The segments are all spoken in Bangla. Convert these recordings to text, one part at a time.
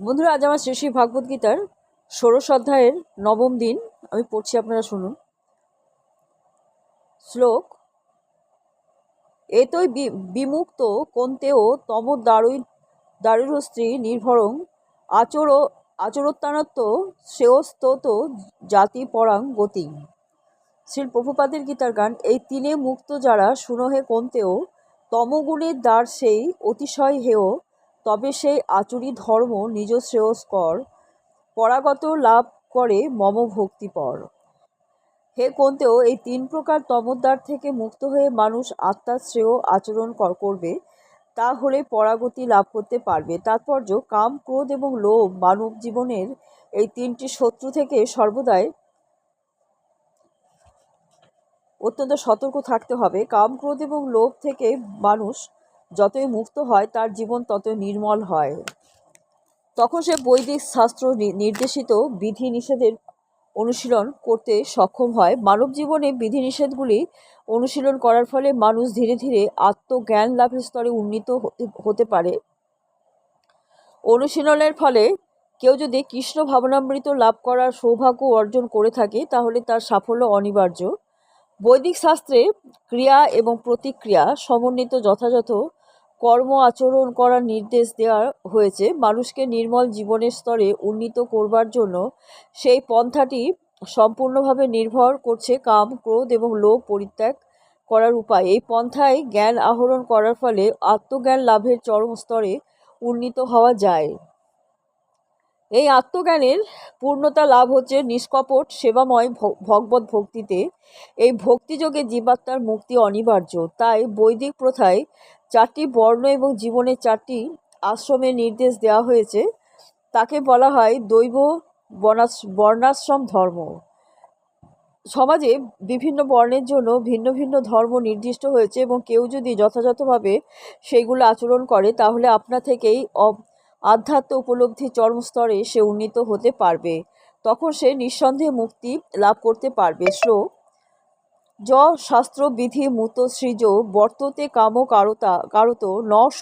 বন্ধুরা, আজ আমার শ্রী শ্রী ভাগবত গীতার ষোড়শ অধ্যায়ের নবম দিন। আমি পড়ছি, আপনারা শুনুন। শ্লোক, এতই বিমুক্ত কন্তেও তম দারুই, দারুরস্ত্রী নির্ভরং আচর, আচরোত্তানত্ব শ্রেয়স্তত জাতি পরাং গতি। শ্রী প্রভুপাদের গীতার গান, এই তিনে মুক্ত যারা শুনহে কন্তেও, তমগুণের দ্বার সেই অতিশয় হেয় তবে সেই আচুরি ধর্ম নিজ শ্রেয়স্কর, পরাগত লাভ করে মম ভক্তিপর। হে কোনতেও এই তিন প্রকার তমোদ্বার থেকে মুক্ত হয়ে মানুষ আত্মার শ্রেয় আচরণ করবে, তা হলে পরাগতি লাভ করতে পারবে। তাৎপর্য, কাম, ক্রোধ এবং লোভ মানব জীবনের এই তিনটি শত্রু থেকে সর্বদাই অত্যন্ত সতর্ক থাকতে হবে। কাম, ক্রোধ এবং লোভ থেকে মানুষ যতই মুক্ত হয়, তার জীবন ততই নির্মল হয়। তখন সে বৈদিক শাস্ত্র নির্দেশিত বিধি নিষেধের অনুশীলন করতে সক্ষম হয়। মানব জীবনে বিধিনিষেধগুলি অনুশীলন করার ফলে মানুষ ধীরে ধীরে আত্মজ্ঞান লাভের স্তরে উন্নীত হতে পারে। অনুশীলনের ফলে কেউ যদি কৃষ্ণ ভাবনামৃত লাভ করার সৌভাগ্য অর্জন করে থাকে, তাহলে তার সাফল্য অনিবার্য। বৈদিক শাস্ত্রে ক্রিয়া এবং প্রতিক্রিয়া সমন্বিত যথাযথ কর্ম আচরণ করার নির্দেশ দেওয়া হয়েছে। মানুষকে নির্মল জীবনের স্তরে উন্নীত করবার জন্য সেই পন্থাটি সম্পূর্ণভাবে নির্ভর করছে কাম, ক্রোধ এবং লোভ পরিত্যাগ করার উপায়। এই পন্থায় জ্ঞান আহরণ করার ফলে আত্মজ্ঞান লাভের চরম স্তরে উন্নীত হওয়া যায়। এই আত্মজ্ঞানের পূর্ণতা লাভ হচ্ছে নিষ্কপট, সেবাময় ভগবত ভক্তিতে। এই ভক্তিযোগে জীবাত্মার মুক্তি অনিবার্য। তাই বৈদিক প্রথায় চারটি বর্ণ এবং জীবনের চারটি আশ্রমের নির্দেশ দেওয়া হয়েছে। তাকে বলা হয় দৈব বর্ণাশ্রম ধর্ম। সমাজে বিভিন্ন বর্ণের জন্য ভিন্ন ভিন্ন ধর্ম নির্দিষ্ট হয়েছে এবং কেউ যদি যথাযথভাবে সেইগুলো আচরণ করে, তাহলে আপনা থেকেই আধ্যাত্ম উপলব্ধি চরম স্তরে সে উন্নীত হতে পারবে। তখন সে নিঃসন্দেহে মুক্তি লাভ করতে পারবে। শ্লোক য শাস্ত্র বিধি মুত সৃজ বর্ততে কাম কারতা, কারত ন স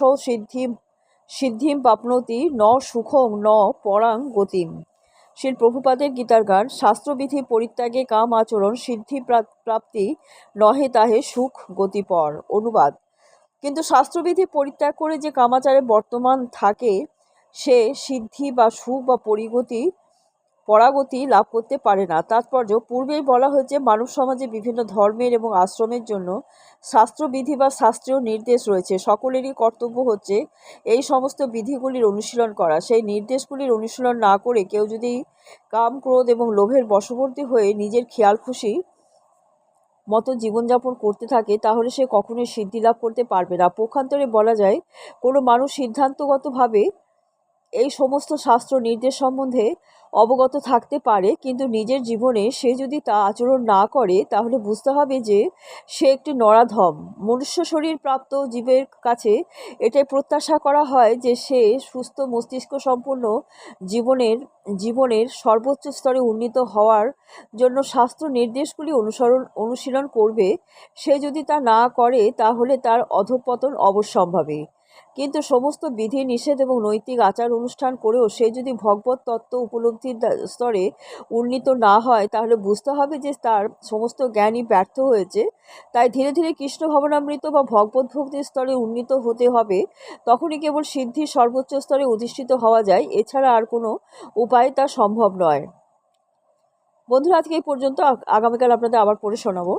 সিদ্ধিম পাপনতি ন সুখং ন পরাং গতিম। শ্রী প্রভুপাদের গীতার গান, শাস্ত্রবিধি পরিত্যাগে কাম আচরণ, সিদ্ধি প্রাপ্তি নহে তাহে সুখ গতিপর, অনুবাদ। কিন্তু শাস্ত্রবিধি পরিত্যাগ করে যে কামাচারে বর্তমান থাকে, সে সিদ্ধি বা সুখ বা পরিগতি পরাগতি লাভ করতে পারে না। তাৎপর্য, পূর্বেই বলা হয়েছে মানব সমাজে বিভিন্ন ধর্মের এবং আশ্রমের জন্য শাস্ত্রবিধি বা শাস্ত্রীয় নির্দেশ রয়েছে। সকলেরই কর্তব্য হচ্ছে এই সমস্ত বিধিগুলির অনুশীলন করা। সেই নির্দেশগুলির অনুশীলন না করে কেউ যদি কাম, ক্রোধ এবং লোভের বশবর্তী হয়ে নিজের খেয়াল খুশি মতো জীবনযাপন করতে থাকে, তাহলে সে কখনোই সিদ্ধি লাভ করতে পারবে না। পক্ষান্তরে বলা যায়, কোনো মানুষ সিদ্ধান্তগতভাবে এই সমস্ত শাস্ত্র নির্দেশ সম্বন্ধে অবগত থাকতে পারে, কিন্তু নিজের জীবনে সে যদি তা আচরণ না করে, তাহলে বুঝতে হবে যে সে একটি নরাধম। মনুষ্য শরীর প্রাপ্ত জীবের কাছে এটাই প্রত্যাশা করা হয় যে সে সুস্থ মস্তিষ্ক সম্পন্ন জীবনের জীবনের সর্বোচ্চ স্তরে উন্নীত হওয়ার জন্য শাস্ত্র নির্দেশগুলি অনুসরণ, অনুশীলন করবে। সে যদি তা না করে, তাহলে তার অধঃপতন অবশ্যম্ভাবী। কিন্তু সমস্ত বিধি, নিষেধ এবং নৈতিক আচার অনুষ্ঠান করেও সে যদি ভগবত তত্ত্ব উপলব্ধির স্তরে উন্নীত না হয়, তাহলে বুঝতে হবে যে তার সমস্ত জ্ঞানই ব্যর্থ হয়েছে। তাই ধীরে ধীরে কৃষ্ণ ভবনামৃত বা ভগবত ভক্তির স্তরে উন্নীত হতে হবে, তখনই কেবল সিদ্ধির সর্বোচ্চ স্তরে অধিষ্ঠিত হওয়া যায়। এছাড়া আর কোনো উপায় তা সম্ভব নয়। বন্ধুরা, আজকে এই পর্যন্ত। আগামীকাল আপনাদের আবার পড়ে শোনাবো।